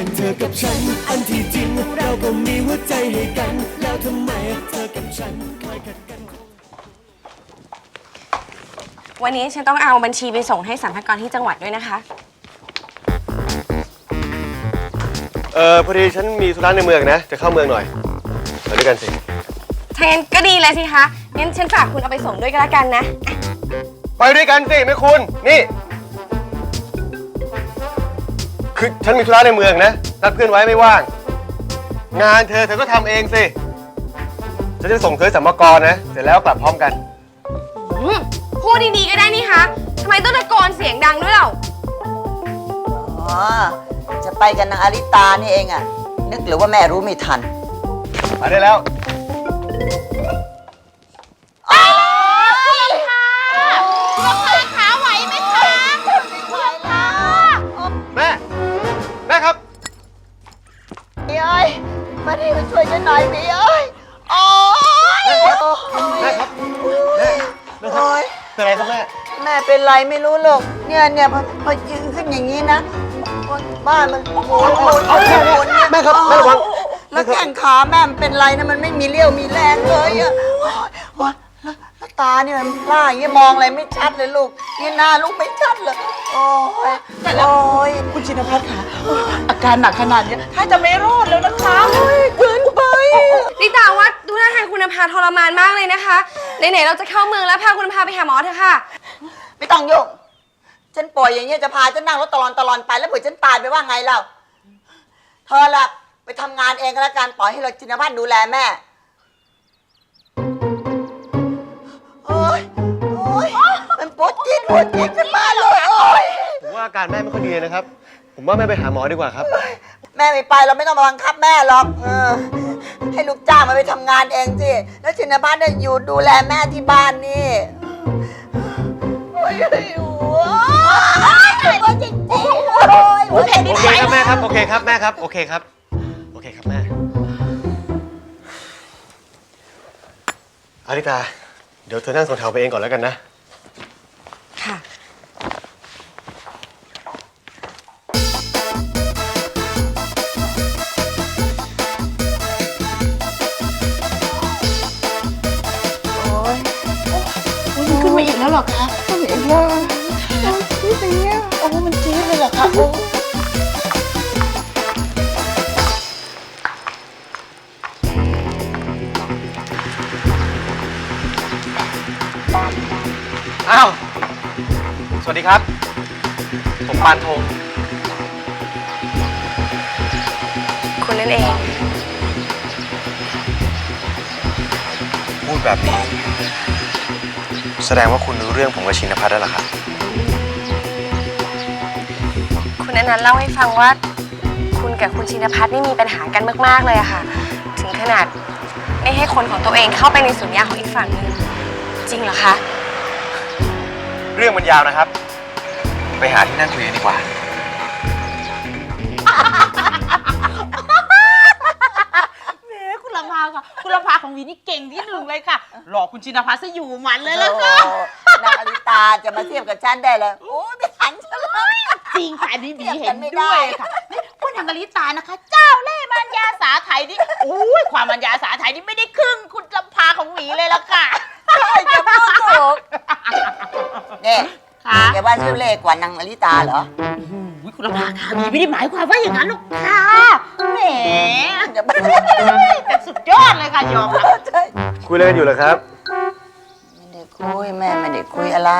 กันเธอกับฉัน อันที่จริงเราก็มีหัวใจให้กัน แล้วทำไมเธอกับฉันคอยขัดกัน วันนี้ฉันต้องเอาบัญชีไปส่งให้สรรพากรที่จังหวัดด้วยนะคะ เออพอดีฉันมีธุระในเมืองนะ จะเข้าเมืองหน่อยไปด้วยกันสิ ถ้างั้นก็ดีเลยสิคะ งั้นฉันฝากคุณเอาไปส่งด้วยก็แล้วกันนะ ไปด้วยกันสิไม่คุณ นี่ คือฉันมีธุระในเมืองนะ นัดเพื่อนไว้ไม่ว่าง งานเธอเธอก็ทำเองสิ ฉันจะส่งเธอสัมภาระนะ เสร็จแล้วกลับพร้อมกัน อืมพูดดีๆก็ได้นี่คะทำไมต้องตะโกนเสียงดังด้วยเล่าอ๋อ จะไปกันนางอาริตานี่เองอะนึกหรือว่าแม่รู้ไม่ทันไปได้แล้ว มาดิมาช่วยฉันหน่อยพี่เอ้ยโอ้ยแม่ครับแม่แม่ครับโอ้ยเป็นไรครับแม่แม่เป็นไรไม่รู้หรอกเนี่ยเนี่ยพอพอยืนขึ้นอย่างนี้นะบ้านมันหมุนหมุนเอาแม่หมุนเนี่ยแม่ครับแม่ระวัง แล้วแข้งขาแม่มันเป็นไรนะมันไม่มีเรี่ยวมีแรงเลยอะโอ๊ย ตาเนี่ยมันพร่าอย่างเงี้ยมองอะไรไม่ชัดเลยลูกนี่หน้าลูกไม่ชัดเลย โอ้ยโอ้ยคุณชินพัฒน์ค่ะ อาการหนักขนาดเนี้ยถ้าจะไม่รอดแล้วนะคะเกินไปอะลิตาว่าดูท่าทางคุณภาทรมานมากเลยนะคะ ไหนๆเราจะเข้าเมืองแล้วพาคุณภาไปหาหมอเถอะค่ะ ไม่ต้องยุ่งฉันป่วยอย่างเงี้ยจะพาฉันนั่งรถตลอนตลอนไปแล้วเผื่อฉันตายไปว่าไงเล่าเธอละไปทำงานเองก็แล้วกันปล่อยให้เราจินพัฒน์ดูแลแม่ จี๊ดปวดจี๊ดขึ้นมาเลยโอ้ยผมว่าอาการแม่ไม่ค่อยดีนะครับ ผมว่าแม่ไปหาหมอดีกว่าครับ แม่ไม่ไปเราไม่ต้องมาบังคับแม่หรอกเออให้ลูกจ้างมาไปทำงานเองสิแล้วชินพัฒน์เนี่ยอยู่ดูแลแม่ที่บ้านนี่โอ้ยโอ้ยโอ้ยจริงๆโอ้ยโอ้ยแผ่นดินโอไหเควครับแม่ครับ โอเคครับแม่ครับ โอเคครับ โอเคครับแม่อาริตา เดี๋ยวเธอนั่งสองแถวไปเองก่อนแล้วกันนะค่ะ หรอคะขึ้นมาอีกแล้วนี่เป็นเงี้ยโอ้มันจี๊ดเลยเหรอคะโอ้อ้าว สวัสดีครับ ผมปานธงคุณนั่นเอง พูดแบบนี้ แสดงว่าคุณรู้เรื่องผมกับชินพัฒน์แล้วเหรอครับ คุณอนันต์เล่าให้ฟังว่า คุณกับคุณชินพัฒน์นี่มีปัญหากันมากๆเลยอะค่ะ ถึงขนาดไม่ให้คนของตัวเองเข้าไปในสวนยางของอีกฝั่งนึงจริงเหรอคะ เรื่องมันยาวนะครับ ไปหาที่นั่งคุยกันดีกว่าาค่ะ คุณลำพาของวีนี่เก่งที่หนึ่งเลยค่ะ หลอกคุณชินพัฒน์ซะอยู่หมันเลยล่ะค่ะโอ้นางอลิตาจะมาเทียบกับฉันได้เลยโอ้ยไม่ทันฉันเลย จริงค่ะอันนี่บีเทียบเห็กันนไม่ด้วยได้ค่ะนี่คุณทางกลิตานะคะ เจ้าเล่ห์มันยาสาไทยนี่อุ้ยความมันยาสาไทยนี่ไม่ได้ครึ่งคุณลำพาของหวีเลยล่ะค่ะใช่จะพูดถูกเนี่ยค่ะแกว่าชื่อเล่กว่านางอลิตาเหรออุ๊ยคุณลำพาค่ะบีไม่ได้หมายความว่าอย่างนั้นหรอกค่ะแหมเดี๋ยวมันแต่ สุดยอดเลยค่ะยอมรับใช่คุยอะไรกันอยู่เหรอครับไม่ได้คุยแม่ไม่ได้คุยอะไร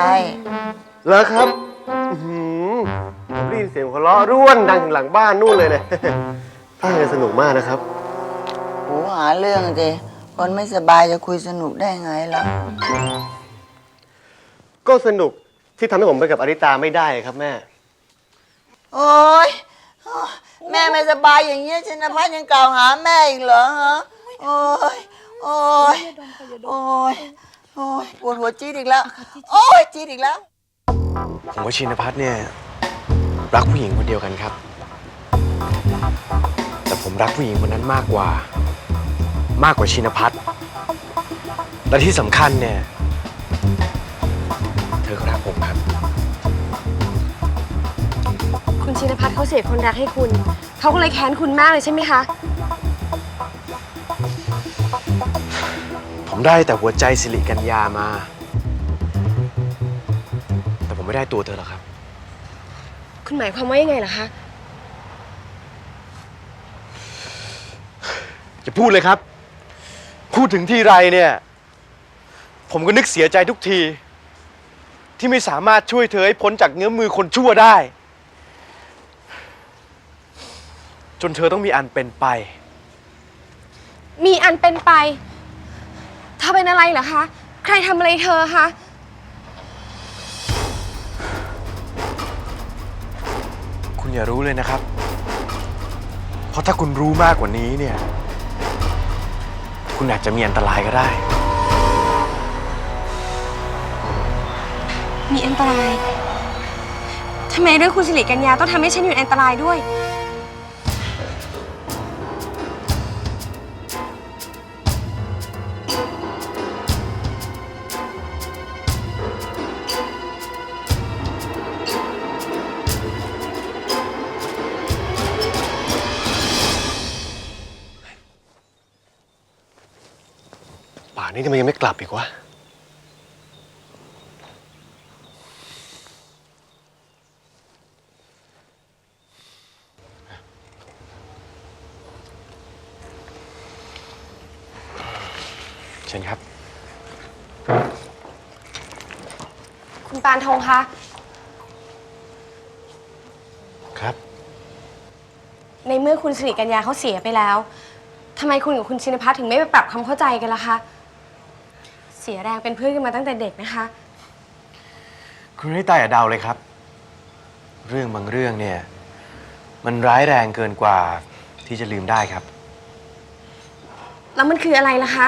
เหรอครับอื้อหือผมได้ยินเสียงหัวเราะร่วนดังถึงหลังบ้านนู่นเลยเนี่ย ท่าจะสนุกมากนะครับโหหาเรื่องสิคนไม่สบายจะคุยสนุกได้ไงล่ะก็สนุกที่ทำให้ผมไปกับอาริตาไม่ได้ครับแม่ โอ๊ยแม่ไม่สบายอย่างเงี้ยชินพัฒน์ยังกล่าวหาแม่อีกเหรอฮะ โอ๊ยโอ๊ยโอ๊ยโอ๊ยปวดหัวจี๊ดอีกแล้ว โอ๊ยจี๊ดอีกแล้ว ผมกับชินพัฒน์เนี่ยรักผู้หญิงคนเดียวกันครับ แต่ผมรักผู้หญิงคนนั้นมากกว่า มากกว่าชินพัฒน์และที่สำคัญเนี่ย เธอก็รักผมครับ คุณชชินพัฒน์เขาเสียคนรักให้คุณ เขาก็เลยแค้นคุณมากเลยใช่ไหมคะ ได้แต่หัวใจสิริกัญญามา แต่ผมไม่ได้ตัวเธอหรอกครับ คุณหมายความว่ายังไงล่ะคะ จะพูดเลยครับ พูดถึงที่ไรเนี่ย ผมก็นึกเสียใจทุกที ที่ไม่สามารถช่วยเธอให้พ้นจากเงื้อมือคนชั่วได้ จนเธอต้องมีอันเป็นไป มีอันเป็นไป เธอเป็นอะไรเหรอคะ ใครทำอะไรเธอคะ คุณอย่ารู้เลยนะครับ เพราะถ้าคุณรู้มากกว่านี้เนี่ย คุณอาจจะมีอันตรายก็ได้ มีอันตราย ทำไมเรื่องคุณสิริกัญญาต้องทำให้ฉันอยู่ในอันตรายด้วย นนี้ทำไมยังไม่กลับอีกวะ เชิญครับ คุณปานธงคะ ครับ ในเมื่อคุณสิริกัญญาเขาเสียไปแล้ว ทำไมคุณกับคุณชินพัฒน์ถึงไม่ไปปรับความเข้าใจกันล่ะคะ เสียแรงเป็นเพื่อนกันมาตั้งแต่เด็กนะคะ คุณให้ตายอย่าเดาเลยครับ เรื่องบางเรื่องเนี่ย มันร้ายแรงเกินกว่าที่จะลืมได้ครับ แล้วมันคืออะไรล่ะคะ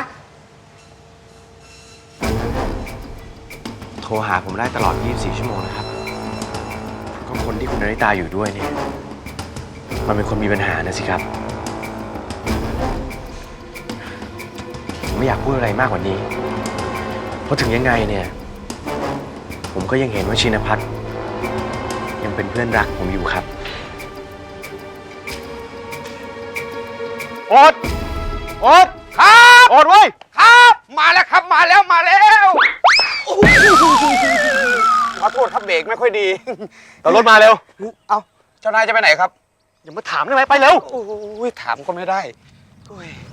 โทรหาผมได้ตลอด 24 ชั่วโมงนะครับ ก็คนที่คุณนาริตาอยู่ด้วยเนี่ย มันเป็นคนมีปัญหานะสิครับ ผมไม่อยากพูดอะไรมากกว่านี้เพ ราะถึงยังไงเนี่ย ผมก็ยังเห็นว่าชินพัฒน์ยังเป็นเพื่อนรักผมอยู่ครับโอ๊ตโอ๊ตครับโอ๊ตเว้ยครับ มาแล้วครับมาแล้วมาแล้วขอโทษครับเบรกไม่ค่อยดีเอารถมาเร็ว เอ้าเจ้านายจะไปไหนครับ อย่ามาถามได้ไหมไปเร็ว โอ้ยถามก็ไม่ได้โอ้ยขอบคุ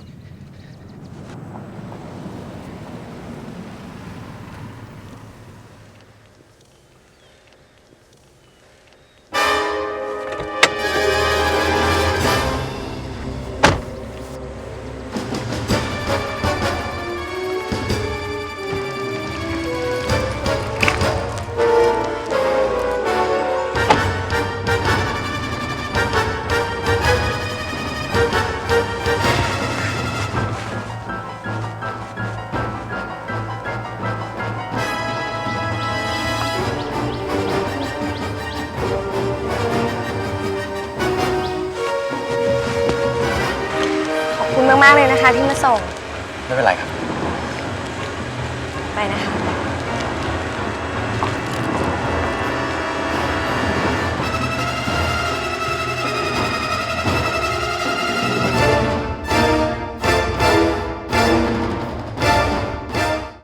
ณมากๆเลย นะคะที่มาส่ง ไม่เป็นไรครับ ไปนะคะ